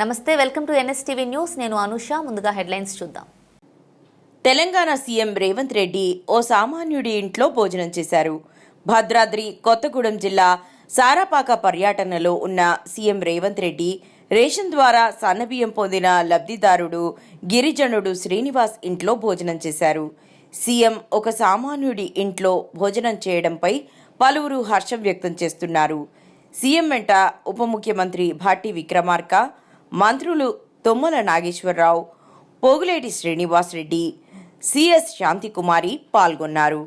నమస్తే welcome to NSTV news. నేను అనుష ముందుగా హెడ్లైన్స్ చూద్దాం. తెలంగాణ సీఎం రేవంత్ రెడ్డి ఓ సామాన్యుడి ఇంట్లో భోజనం చేశారు. భద్రాద్రి కొత్తగూడెం జిల్లా సారాపాక పర్యటనలో ఉన్న సీఎం రేవంత్ రెడ్డి రేషన్ ద్వారా సన్నబియ్యం పొందిన లబ్ధిదారుడు గిరిజనుడు శ్రీనివాస్ ఇంట్లో భోజనం చేశారు. సీఎం ఒక సామాన్యుడి ఇంట్లో భోజనం చేయడంపై పలువురు హర్షం వ్యక్తం చేస్తున్నారు. సీఎం వెంట ఉప ముఖ్యమంత్రి భాటి విక్రమార్క మంత్రులు తొమ్మల నాగేశ్వరరావు పోగులేటి శ్రీనివాస్ రెడ్డి సిఎస్ శాంతికుమారి పాల్గొన్నారు.